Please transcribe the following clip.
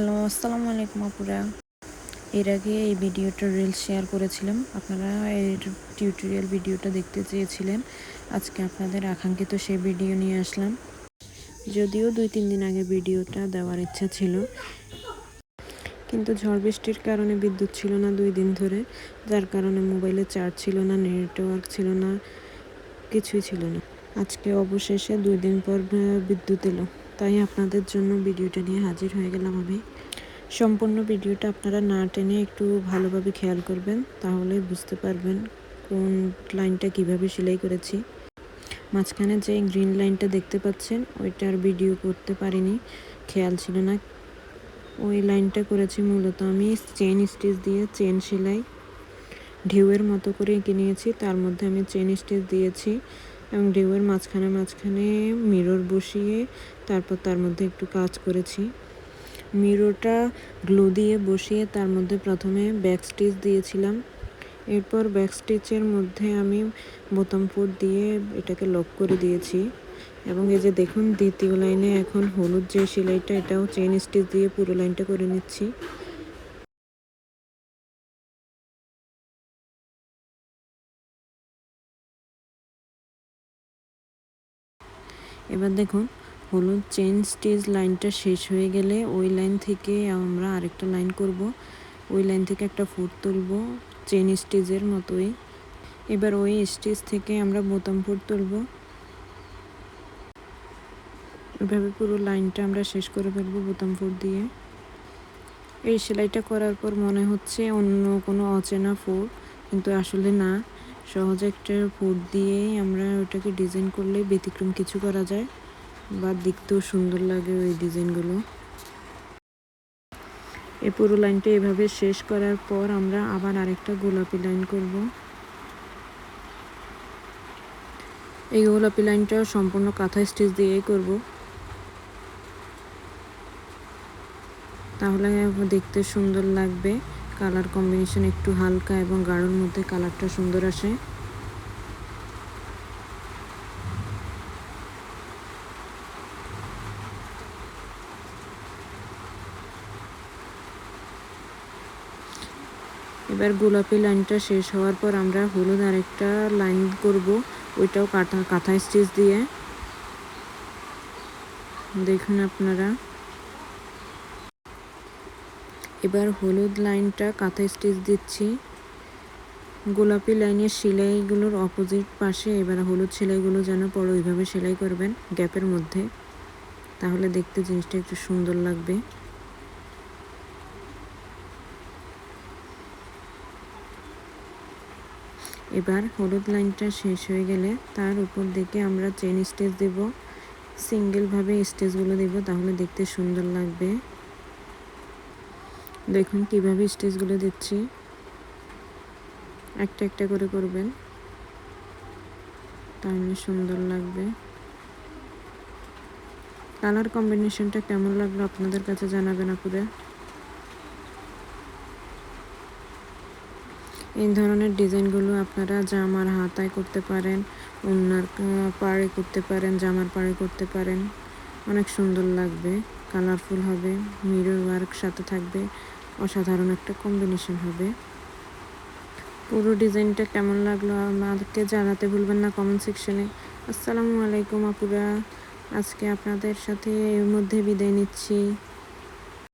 Hello, আসসালামু আলাইকুম আপুরা। এর আগে এই ভিডিওটা রিল শেয়ার করেছিলাম। আপনারা এর টিউটোরিয়াল ভিডিওটা দেখতে চেয়েছিলেন। আজকে আপনাদের আকাঙ্ক্ষিত সেই ভিডিও নিয়ে আসলাম। যদিও দুই তিন দিন আগে ভিডিওটা দেওয়ার ইচ্ছা ছিল। কিন্তু ঝড় বৃষ্টির কারণে বিদ্যুৎ ছিল না দুই দিন ধরে। যার কারণে মোবাইলে চার্জ ছিল না নেটওয়ার্ক ছিল না, কিছুই ছিল না। আজকে অবশেষে দুই দিন পর বিদ্যুৎ এলো। তাই আপনাদের জন্য ভিডিওটা নিয়ে হাজির হয়ে গেলাম আমি। সম্পূর্ণ ভিডিওটা আপনারা না টেনে একটু ভালোভাবে খেয়াল করবেন, তাহলে বুঝতে পারবেন কোন লাইনটা কীভাবে সেলাই করেছি। মাঝখানে যে গ্রিন লাইনটা দেখতে পাচ্ছেন ওইটার ভিডিও করতে পারিনি, খেয়াল ছিল না। ওই লাইনটা করেছি মূলত আমি চেন স্টিচ দিয়ে চেন সেলাই। ঢেউয়ের মতো করে এঁকে নিয়েছি, তার মধ্যে আমি চেন স্টিচ দিয়েছি। এবং ঢেউয়ের মাঝখানে মাঝখানে মিরর বসিয়ে তারপর তার মধ্যে একটু কাজ করেছি। মিররটা গ্লো দিয়ে বসিয়ে তার মধ্যে প্রথমে ব্যাক স্টিচ দিয়েছিলাম। এরপর ব্যাক স্টিচের মধ্যে আমি বোতাম ফুট দিয়ে এটাকে লক করে দিয়েছি। এবং এই যে দেখুন, দ্বিতীয় লাইনে এখন হলুদ যে সেলাইটা, এটাও চেন স্টিচ দিয়ে পুরো লাইনটা করে নিচ্ছি। এবার দেখুন, হলুদ চেন স্টিচ লাইনটা শেষ হয়ে গেলে ওই লাইন থেকে আমরা আরেকটা লাইন করব। ওই লাইন থেকে একটা ফুট তুলব চেন স্টিচের মতোই। এবার ওই স্টিচ থেকে আমরা বোতাম ফুট তুলব। এভাবে পুরো লাইনটা আমরা শেষ করে ফেলব বোতাম ফুট দিয়ে। এই সেলাইটা করার পর মনে হচ্ছে অন্য কোনো অচেনা ফুট কিন্তু আসলে না। সহজে একটা ফুট দিয়েই আমরা ওটাকে ডিজাইন করলে ব্যতিক্রম কিছু করা যায়। বা দেখতেও সুন্দর লাগে ওই ডিজাইনগুলো এই পুরো লাইনটা এভাবে শেষ করার পর আমরা আবার আরেকটা গোলাপি লাইন করব। এই গোলাপি লাইনটা সম্পূর্ণ কাঁথা স্টিচ দিয়েই করব। তাহলে দেখতে সুন্দর লাগবে। কালার কম্বিনেশন একটু হালকা এবং গাঢ়র মধ্যে কালারটা সুন্দর আসে। এবার গোলাপি লাইনটা শেষ হওয়ার পর আমরা হলুদ আরেকটা লাইন করব, ওইটাও কাঁথা কাঁথা স্টিচ দিয়ে। দেখুন আপনারা। এবার হলুদ লাইনটা কাঁথা স্টিচ দিচ্ছি। গোলাপি লাইনের সেলাইগুলোর অপোজিট পাশে এবার হলুদ সেলাইগুলো যেন পড়ে ওইভাবে সেলাই করবেন গ্যাপের মধ্যে। তাহলে দেখতে জিনিসটা একটু সুন্দর লাগবে। এবার হলুদ লাইনটা শেষ হয়ে গেলে তার উপর দিকে আমরা চেন স্টেচ দেব। সিঙ্গেলভাবে স্টেজগুলো দেব, তাহলে দেখতে সুন্দর লাগবে। দেখুন কীভাবে স্টেজগুলো দিচ্ছি। একটা একটা করে করবেন। তাহলে সুন্দর লাগবে। কালার কম্বিনেশনটা কেমন লাগল আপনাদের কাছে জানাবেন আপুরা এই ধরনের ডিজাইনগুলো আপনারা জামার হাতায় করতে পারেন ওনার পাড়ে করতে পারেন, জামার পাড়ে করতে পারেন। অনেক সুন্দর লাগবে, কালারফুল হবে মিরর ওয়ার্ক সাথে থাকবে। অসাধারণ একটা কম্বিনেশন হবে। পুরো ডিজাইনটা কেমন লাগল আমাদেরকে জানাতে ভুলবেন না কমেন্ট সেকশনে আসসালামু আলাইকুম আপুরা। আজকে আপনাদের সাথে এর মধ্যে বিদায় নিচ্ছি।